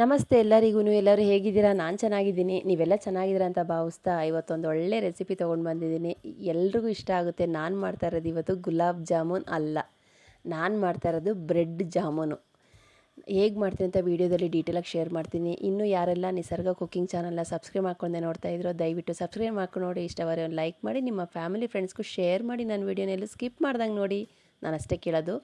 ನಮಸ್ತೆ ಎಲ್ಲರಿಗೂ, ಎಲ್ಲರೂ ಹೇಗಿದ್ದೀರಾ? ನಾನು ಚೆನ್ನಾಗಿದ್ದೀನಿ. ನೀವೆಲ್ಲ ಚೆನ್ನಾಗಿದ್ದೀರಾ ಅಂತ ಭಾವಿಸ್ತಾ ಇವತ್ತೊಂದು ಒಳ್ಳೆ ರೆಸಿಪಿ ತೊಗೊಂಡು ಬಂದಿದ್ದೀನಿ. ಎಲ್ರಿಗೂ ಇಷ್ಟ ಆಗುತ್ತೆ. ನಾನು ಮಾಡ್ತಾ ಇರೋದು ಇವತ್ತು ಗುಲಾಬ್ ಜಾಮೂನ್ ಅಲ್ಲ. ನಾನು ಮಾಡ್ತಾ ಇರೋದು ಬ್ರೆಡ್ ಜಾಮೂನು. ಹೇಗೆ ಮಾಡ್ತೀನಿ ಅಂತ ವೀಡಿಯೋದಲ್ಲಿ ಡೀಟೇಲಾಗಿ ಶೇರ್ ಮಾಡ್ತೀನಿ. ಇನ್ನೂ ಯಾರೆಲ್ಲ ನಿಸರ್ಗ ಕುಕ್ಕಿಂಗ್ ಚಾನಲ್ನ ಸಬ್ಸ್ಕ್ರೈಬ್ ಮಾಡ್ಕೊಂಡೆ ನೋಡ್ತಾ ಇದ್ರೋ, ದಯವಿಟ್ಟು ಸಬ್ಸ್ಕ್ರೈಬ್ ಮಾಡ್ಕೊಂಡು ನೋಡಿ. ಇಷ್ಟವರೆ ಒಂದು ಲೈಕ್ ಮಾಡಿ, ನಿಮ್ಮ ಫ್ಯಾಮಿಲಿ ಫ್ರೆಂಡ್ಸ್ಗೂ ಶೇರ್ ಮಾಡಿ. ನನ್ನ ವೀಡಿಯೋನೆಲ್ಲೂ ಸ್ಕಿಪ್ ಮಾಡ್ದಂಗೆ ನೋಡಿ. ನಾನು ಅಷ್ಟೇ ಕೇಳೋದು.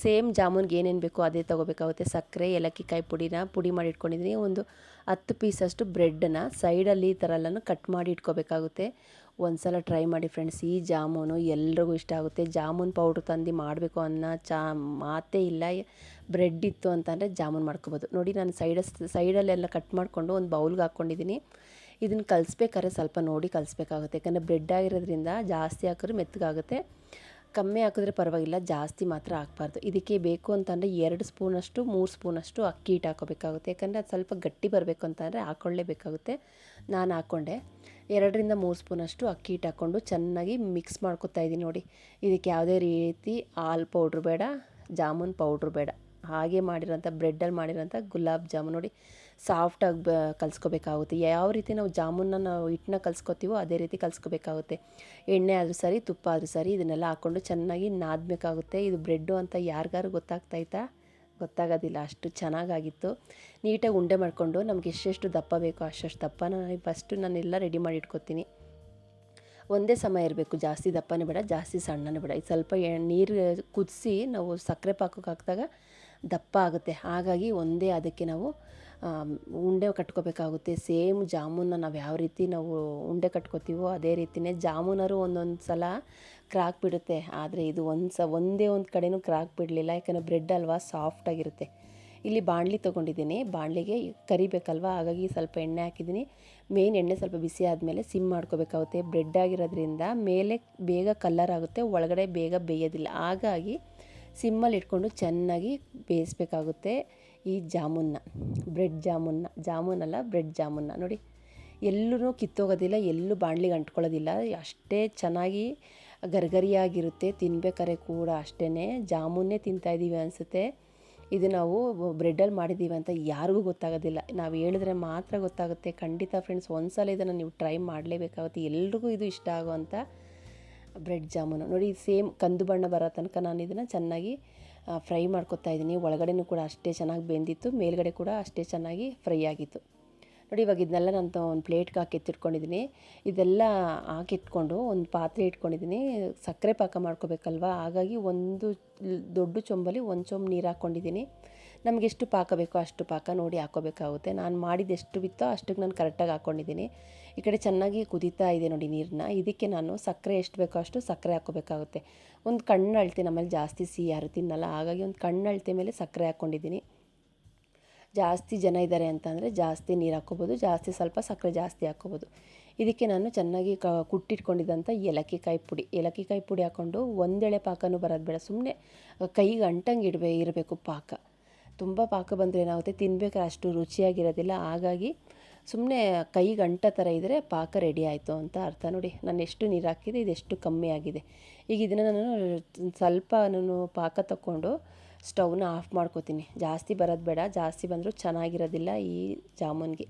ಸೇಮ್ ಜಾಮೂನ್ಗೆ ಏನೇನು ಬೇಕೋ ಅದೇ ತೊಗೋಬೇಕಾಗುತ್ತೆ. ಸಕ್ಕರೆ, ಏಲಕ್ಕಿ ಕಾಯಿ ಪುಡಿನ ಪುಡಿ ಮಾಡಿ ಇಟ್ಕೊಂಡಿದ್ದೀನಿ. ಒಂದು ಹತ್ತು ಪೀಸಷ್ಟು ಬ್ರೆಡ್ಡನ್ನು ಸೈಡಲ್ಲಿ ಈ ಥರ ಎಲ್ಲನೂ ಕಟ್ ಮಾಡಿ ಇಟ್ಕೋಬೇಕಾಗುತ್ತೆ. ಒಂದು ಸಲ ಟ್ರೈ ಮಾಡಿ ಫ್ರೆಂಡ್ಸ್, ಈ ಜಾಮೂನು ಎಲ್ರಿಗೂ ಇಷ್ಟ ಆಗುತ್ತೆ. ಜಾಮೂನ್ ಪೌಡ್ರ್ ತಂದು ಮಾಡಬೇಕು ಅನ್ನೋ ಚಾ ಮಾತೇ ಇಲ್ಲ. ಬ್ರೆಡ್ ಇತ್ತು ಅಂತಂದರೆ ಜಾಮೂನ್ ಮಾಡ್ಕೋಬೋದು. ನೋಡಿ, ನಾನು ಸೈಡಸ್ ಸೈಡಲ್ಲೆಲ್ಲ ಕಟ್ ಮಾಡಿಕೊಂಡು ಒಂದು ಬೌಲ್ಗೆ ಹಾಕ್ಕೊಂಡಿದ್ದೀನಿ. ಇದನ್ನು ಕಲಿಸ್ಬೇಕಾದ್ರೆ ಸ್ವಲ್ಪ ನೋಡಿ ಕಲಿಸ್ಬೇಕಾಗುತ್ತೆ. ಯಾಕಂದರೆ ಬ್ರೆಡ್ ಆಗಿರೋದ್ರಿಂದ ಜಾಸ್ತಿ ಹಾಕಿದ್ರೆ ಮೆತ್ತಗಾಗುತ್ತೆ. ಕಮ್ಮಿ ಹಾಕಿದ್ರೆ ಪರವಾಗಿಲ್ಲ, ಜಾಸ್ತಿ ಮಾತ್ರ ಹಾಕ್ಬಾರ್ದು. ಇದಕ್ಕೆ ಬೇಕು ಅಂತಂದರೆ ಎರಡು ಸ್ಪೂನಷ್ಟು, ಮೂರು ಸ್ಪೂನಷ್ಟು ಅಕ್ಕಿ ಹಿಟ್ಟು ಹಾಕೋಬೇಕಾಗುತ್ತೆ ಯಾಕಂದರೆ ಅದು ಸ್ವಲ್ಪ ಗಟ್ಟಿ ಬರಬೇಕು ಅಂತಂದರೆ ಹಾಕ್ಕೊಳ್ಳೇಬೇಕಾಗುತ್ತೆ ನಾನು ಹಾಕ್ಕೊಂಡೆ. ಎರಡರಿಂದ ಮೂರು ಸ್ಪೂನಷ್ಟು ಅಕ್ಕಿ ಹಿಟ್ಟು ಹಾಕ್ಕೊಂಡು ಚೆನ್ನಾಗಿ ಮಿಕ್ಸ್ ಮಾಡ್ಕೊತಾ ಇದ್ದೀನಿ ನೋಡಿ. ಇದಕ್ಕೆ ಯಾವುದೇ ರೀತಿ ಹಾಲು ಪೌಡ್ರ್ ಬೇಡ, ಜಾಮೂನ್ ಪೌಡ್ರ್ ಬೇಡ. ಹಾಗೆ ಮಾಡಿರೋಂಥ, ಬ್ರೆಡ್ಡಲ್ಲಿ ಮಾಡಿರೋಂಥ ಗುಲಾಬ್ ಜಾಮೂನ್ ನೋಡಿ ಸಾಫ್ಟಾಗಿ ಬ, ಕಲಿಸ್ಕೋಬೇಕಾಗುತ್ತೆ. ಯಾವ ರೀತಿ ನಾವು ಜಾಮೂನ್ನ ನಾವು ಹಿಟ್ಟನ್ನ ಕಲ್ಸ್ಕೋತೀವೋ ಅದೇ ರೀತಿ ಕಲಿಸ್ಕೋಬೇಕಾಗುತ್ತೆ. ಎಣ್ಣೆ ಆದರೂ ಸರಿ, ತುಪ್ಪ ಆದರೂ ಸರಿ, ಇದನ್ನೆಲ್ಲ ಹಾಕ್ಕೊಂಡು ಚೆನ್ನಾಗಿ ನಾದಬೇಕಾಗುತ್ತೆ. ಇದು ಬ್ರೆಡ್ಡು ಅಂತ ಯಾರಿಗಾರು ಗೊತ್ತಾಗ್ತಾಯ್ತಾ ಗೊತ್ತಾಗೋದಿಲ್ಲ. ಅಷ್ಟು ಚೆನ್ನಾಗಾಗಿತ್ತು. ನೀಟಾಗಿ ಉಂಡೆ ಮಾಡಿಕೊಂಡು ನಮ್ಗೆ ಎಷ್ಟೆಷ್ಟು ದಪ್ಪ ಬೇಕೋ ಅಷ್ಟಷ್ಟು ದಪ್ಪನ ಫಸ್ಟು ನಾನೆಲ್ಲ ರೆಡಿ ಮಾಡಿ ಇಟ್ಕೊತೀನಿ. ಒಂದೇ ಸಮಯ ಇರಬೇಕು. ಜಾಸ್ತಿ ದಪ್ಪನೇ ಬೇಡ, ಜಾಸ್ತಿ ಸಣ್ಣನೇ ಬೇಡ. ಇದು ಸ್ವಲ್ಪ ನೀರು ಕುದಿಸಿ ನಾವು ಸಕ್ಕರೆ ಪಾಕಕ್ಕೆ ಹಾಕಿದಾಗ ದಪ್ಪ ಆಗುತ್ತೆ. ಹಾಗಾಗಿ ಒಂದೇ ಅದಕ್ಕೆ ನಾವು ಉಂಡೆ ಕಟ್ಕೋಬೇಕಾಗುತ್ತೆ. ಸೇಮ್ ಜಾಮೂನನ್ನ ನಾವು ಯಾವ ರೀತಿ ನಾವು ಉಂಡೆ ಕಟ್ಕೋತೀವೋ ಅದೇ ರೀತಿಯೇ ಜಾಮೂನರು ಒಂದೊಂದು ಸಲ ಕ್ರಾಕ್ ಬಿಡುತ್ತೆ. ಆದರೆ ಇದು ಒಂದು ಸ ಒಂದೇ ಒಂದು ಕಡೆನೂ ಕ್ರಾಕ್ ಬಿಡಲಿಲ್ಲ. ಯಾಕಂದರೆ ಬ್ರೆಡ್ ಅಲ್ವಾ ಸಾಫ್ಟಾಗಿರುತ್ತೆ ಇಲ್ಲಿ ಬಾಣಲಿ ತೊಗೊಂಡಿದ್ದೀನಿ. ಬಾಣಲಿಗೆ ಕರಿಬೇಕಲ್ವ? ಹಾಗಾಗಿ ಸ್ವಲ್ಪ ಎಣ್ಣೆ ಹಾಕಿದ್ದೀನಿ. ಮೇನ್ ಎಣ್ಣೆ ಸ್ವಲ್ಪ ಬಿಸಿ ಆದಮೇಲೆ ಸಿಮ್ ಮಾಡ್ಕೋಬೇಕಾಗುತ್ತೆ. ಬ್ರೆಡ್ ಆಗಿರೋದ್ರಿಂದ ಮೇಲೆ ಬೇಗ ಕಲ್ಲರ್ ಆಗುತ್ತೆ. ಒಳಗಡೆ ಬೇಗ ಬೇಯೋದಿಲ್ಲ. ಹಾಗಾಗಿ ಸಿಮ್ಮಲ್ಲಿ ಇಟ್ಕೊಂಡು ಚೆನ್ನಾಗಿ ಬೇಯಿಸ್ಬೇಕಾಗುತ್ತೆ ಈ ಜಾಮೂನ್ನ ಬ್ರೆಡ್ ಜಾಮೂನ್ನ ಜಾಮೂನಲ್ಲ ಬ್ರೆಡ್ ಜಾಮೂನ್ನ ನೋಡಿ ಎಲ್ಲೂ ಕಿತ್ತೋಗೋದಿಲ್ಲ, ಎಲ್ಲೂ ಬಾಣಲಿಗೆ ಅಂಟ್ಕೊಳ್ಳೋದಿಲ್ಲ. ಅಷ್ಟೇ ಚೆನ್ನಾಗಿ ಗರ್ಗರಿಯಾಗಿರುತ್ತೆ, ತಿನ್ಬೇಕಾರೆ ಕೂಡ ಅಷ್ಟೇ ಜಾಮೂನ್ನೇ ತಿಂತಾಯಿದ್ದೀವಿ ಅನಿಸುತ್ತೆ. ಇದು ನಾವು ಬ್ರೆಡ್ಡಲ್ಲಿ ಮಾಡಿದ್ದೀವಿ ಅಂತ ಯಾರಿಗೂ ಗೊತ್ತಾಗೋದಿಲ್ಲ. ನಾವು ಹೇಳಿದ್ರೆ ಮಾತ್ರ ಗೊತ್ತಾಗುತ್ತೆ. ಖಂಡಿತ ಫ್ರೆಂಡ್ಸ್ ಒಂದು ಸಲ ಇದನ್ನು ನೀವು ಟ್ರೈ ಮಾಡಲೇಬೇಕಾಗುತ್ತೆ. ಎಲ್ರಿಗೂ ಇದು ಇಷ್ಟ ಆಗುವಂಥ ಬ್ರೆಡ್ ಜಾಮೂನು. ನೋಡಿ, ಸೇಮ್ ಕಂದು ಬಣ್ಣ ಬರೋ ತನಕ ನಾನು ಇದನ್ನು ಚೆನ್ನಾಗಿ ಫ್ರೈ ಮಾಡ್ಕೊತಾ ಇದ್ದೀನಿ. ಒಳಗಡೆನೂ ಕೂಡ ಅಷ್ಟೇ ಚೆನ್ನಾಗಿ ಬೆಂದಿತ್ತು. ಮೇಲ್ಗಡೆ ಕೂಡ ಅಷ್ಟೇ ಚೆನ್ನಾಗಿ ಫ್ರೈ ಆಗಿತ್ತು. ನೋಡಿ, ಇವಾಗ ಇದನ್ನೆಲ್ಲ ನಾನು ಒಂದು ಪ್ಲೇಟ್ಗೆ ಹಾಕಿ ಎತ್ತಿಟ್ಕೊಂಡಿದ್ದೀನಿ. ಇದೆಲ್ಲ ಹಾಕಿಟ್ಕೊಂಡು ಒಂದು ಪಾತ್ರೆ ಇಟ್ಕೊಂಡಿದ್ದೀನಿ. ಸಕ್ಕರೆ ಪಾಕ ಮಾಡ್ಕೋಬೇಕಲ್ವ? ಹಾಗಾಗಿ ಒಂದು ದೊಡ್ಡ ಚೊಂಬಲ್ಲಿ ಒಂದು ಚೊಂಬು ನೀರು ಹಾಕ್ಕೊಂಡಿದ್ದೀನಿ ನಮಗೆ ಎಷ್ಟು ಪಾಕ ಬೇಕೋ ಅಷ್ಟು ಪಾಕ ನೋಡಿ ಹಾಕೋಬೇಕಾಗುತ್ತೆ. ನಾನು ಮಾಡಿದ ಎಷ್ಟು ಬಿತ್ತೋ ಅಷ್ಟಕ್ಕೆ ನಾನು ಕರೆಕ್ಟಾಗಿ ಹಾಕ್ಕೊಂಡಿದ್ದೀನಿ ಈ ಕಡೆ ಚೆನ್ನಾಗಿ ಕುದೀತಾ ಇದೆ ನೋಡಿ ನೀರನ್ನ ಇದಕ್ಕೆ ನಾನು ಸಕ್ಕರೆ ಎಷ್ಟು ಬೇಕೋ ಅಷ್ಟು ಸಕ್ಕರೆ ಹಾಕೋಬೇಕಾಗುತ್ತೆ. ಒಂದು ಕಣ್ಣು ಅಳ್ತೆ ನಮ್ಮಲ್ಲಿ ಜಾಸ್ತಿ ಸಿಹಿ ಯಾರು ತಿನ್ನಲ್ಲ. ಹಾಗಾಗಿ ಒಂದು ಕಣ್ಣು ಅಳತೆ ಮೇಲೆ ಸಕ್ಕರೆ ಹಾಕ್ಕೊಂಡಿದ್ದೀನಿ ಜಾಸ್ತಿ ಜನ ಇದ್ದಾರೆ ಅಂತಂದರೆ ಜಾಸ್ತಿ ನೀರು ಹಾಕ್ಕೋಬೋದು ಜಾಸ್ತಿ ಸ್ವಲ್ಪ ಸಕ್ಕರೆ ಜಾಸ್ತಿ ಹಾಕ್ಕೋಬೋದು ಇದಕ್ಕೆ ನಾನು ಚೆನ್ನಾಗಿ ಕ ಕುಟ್ಟಿಟ್ಕೊಂಡಿದ್ದಂಥ ಏಲಕ್ಕಿಕಾಯಿ ಪುಡಿ. ಏಲಕ್ಕಿ ಕಾಯಿ ಪುಡಿ ಹಾಕ್ಕೊಂಡು ಒಂದೆಳೆ ಪಾಕನೂ ಬರೋದು ಬೇಡ. ಸುಮ್ಮನೆ ಕೈಗೆ ಅಂಟಂಗೆ ಇಡಬೇ ಇರಬೇಕು ಪಾಕ. ತುಂಬ ಪಾಕ ಬಂದರೆ ಏನಾಗುತ್ತೆ? ತಿನ್ಬೇಕಾದ್ರೆ ಅಷ್ಟು ರುಚಿಯಾಗಿರೋದಿಲ್ಲ. ಹಾಗಾಗಿ ಸುಮ್ಮನೆ ಕೈ ಗಂಟ ಥರ ಇದ್ದರೆ ಪಾಕ ರೆಡಿ ಆಯಿತು ಅಂತ ಅರ್ಥ. ನೋಡಿ, ನಾನು ಎಷ್ಟು ನೀರು ಹಾಕಿದೆ ಇದೆಷ್ಟು ಕಮ್ಮಿ ಆಗಿದೆ. ಈಗ ಇದನ್ನು ನಾನು ಸ್ವಲ್ಪ ನಾನು ಪಾಕ ತಗೊಂಡು ಸ್ಟವ್ನ ಆಫ್ ಮಾಡ್ಕೋತೀನಿ. ಜಾಸ್ತಿ ಬರೋದು ಬೇಡ, ಜಾಸ್ತಿ ಬಂದರೂ ಚೆನ್ನಾಗಿರೋದಿಲ್ಲ ಈ ಜಾಮೂನ್ಗೆ.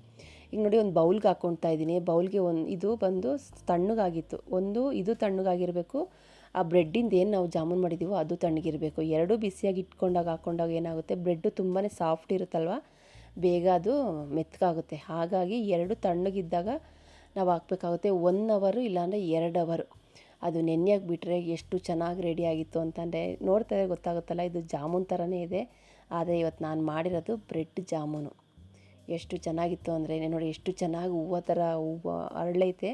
ಈಗ ನೋಡಿ, ಒಂದು ಬೌಲ್ಗೆ ಹಾಕ್ಕೊಳ್ತಾ ಇದ್ದೀನಿ. ಬೌಲ್ಗೆ ಒಂದು, ಇದು ಬಂದು ತಣ್ಣಗಾಗಿತ್ತು. ಒಂದು, ಇದು ತಣ್ಣಗಾಗಿರಬೇಕು. ಆ ಬ್ರೆಡ್ಡಿಂದ ಏನು ನಾವು ಜಾಮೂನ್ ಮಾಡಿದ್ದೀವೋ ಅದು ತಣ್ಣಗಿರಬೇಕು. ಎರಡೂ ಬಿಸಿಯಾಗಿ ಇಟ್ಕೊಂಡಾಗ ಹಾಕ್ಕೊಂಡಾಗ ಏನಾಗುತ್ತೆ, ಬ್ರೆಡ್ಡು ತುಂಬಾ ಸಾಫ್ಟ್ ಇರುತ್ತಲ್ವ? ಬೇಗ ಅದು ಮೆತ್ತಗಾಗುತ್ತೆ ಹಾಗಾಗಿ ಎರಡು ತಣ್ಣಗಿದ್ದಾಗ ನಾವು ಹಾಕ್ಬೇಕಾಗುತ್ತೆ ಒನ್ ಅವರು ಇಲ್ಲಾಂದರೆ ಎರಡು ಅವರು. ಅದು ನೆನೆಯಾಗಿ ಬಿಟ್ಟರೆ ಎಷ್ಟು ಚೆನ್ನಾಗಿ ರೆಡಿ ಆಗಿತ್ತು ಅಂತಂದರೆ ನೋಡ್ತಾ ಗೊತ್ತಾಗುತ್ತಲ್ಲ, ಇದು ಜಾಮೂನ್ ಥರನೇ ಇದೆ. ಆದರೆ ಇವತ್ತು ನಾನು ಮಾಡಿರೋದು ಬ್ರೆಡ್ ಜಾಮೂನು. ಎಷ್ಟು ಚೆನ್ನಾಗಿತ್ತು ಅಂದರೆ ನೋಡಿ ಎಷ್ಟು ಚೆನ್ನಾಗಿ ಹೂವು ಥರ ಹೂವು ಅರಳೈತೆ,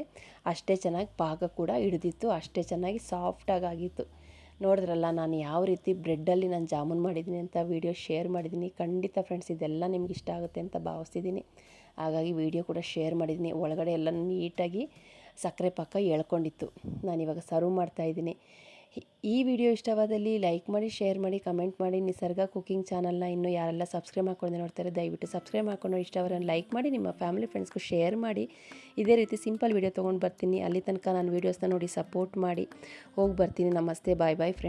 ಅಷ್ಟೇ ಚೆನ್ನಾಗಿ ಪಾಕ ಕೂಡ ಹಿಡಿದಿತ್ತು, ಅಷ್ಟೇ ಚೆನ್ನಾಗಿ ಸಾಫ್ಟಾಗಿ ಆಗಿತ್ತು. ನೋಡಿದ್ರಲ್ಲ, ನಾನು ಯಾವ ರೀತಿ ಬ್ರೆಡ್ಡಲ್ಲಿ ನಾನು ಜಾಮೂನ್ ಮಾಡಿದ್ದೀನಿ ಅಂತ ವೀಡಿಯೋ ಶೇರ್ ಮಾಡಿದ್ದೀನಿ ಖಂಡಿತ ಫ್ರೆಂಡ್ಸ್ ಇದೆಲ್ಲ ನಿಮ್ಗೆ ಇಷ್ಟ ಆಗುತ್ತೆ ಅಂತ ಭಾವಿಸ್ತಿದ್ದೀನಿ ಹಾಗಾಗಿ ವೀಡಿಯೋ ಕೂಡ ಶೇರ್ ಮಾಡಿದ್ದೀನಿ ಒಳಗಡೆ ಎಲ್ಲ ನೀಟಾಗಿ ಸಕ್ಕರೆ ಪಾಕ ಎಳ್ಕೊಂಡಿತ್ತು. ನಾನಿವಾಗ ಸರ್ವ್ ಮಾಡ್ತಾಯಿದ್ದೀನಿ ಈ ವಿಡಿಯೋ ಇಷ್ಟವಾದಲ್ಲಿ ಲೈಕ್ ಮಾಡಿ, ಶೇರ್ ಮಾಡಿ, ಕಮೆಂಟ್ ಮಾಡಿ. ನಿಸರ್ಗ ಕುಕಿಂಗ್ ಚಾನಲ್ನ ಇನ್ನೂ ಯಾರೆಲ್ಲ ಸಬ್ಸ್ಕ್ರೈಬ್ ಮಾಡ್ಕೊಂಡು ನೋಡ್ತಾರೆ, ದಯವಿಟ್ಟು ಸಬ್ಸ್ಕ್ರೈಬ್ ಮಾಡ್ಕೊಂಡು ಇಷ್ಟವರನ್ನು ಲೈಕ್ ಮಾಡಿ, ನಿಮ್ಮ ಫ್ಯಾಮಿಲಿ ಫ್ರೆಂಡ್ಸ್ಗೂ ಶೇರ್ ಮಾಡಿ. ಇದೇ ರೀತಿ ಸಿಂಪಲ್ ವಿಡಿಯೋ ತೊಗೊಂಡು ಬರ್ತೀನಿ. ಅಲ್ಲಿ ತನಕ ನಾನು ವೀಡಿಯೋಸ್ನ ನೋಡಿ ಸಪೋರ್ಟ್ ಮಾಡಿ. ಹೋಗಿ ಬರ್ತೀನಿ. ನಮಸ್ತೆ. ಬಾಯ್ ಬಾಯ್ ಫ್ರೆಂಡ್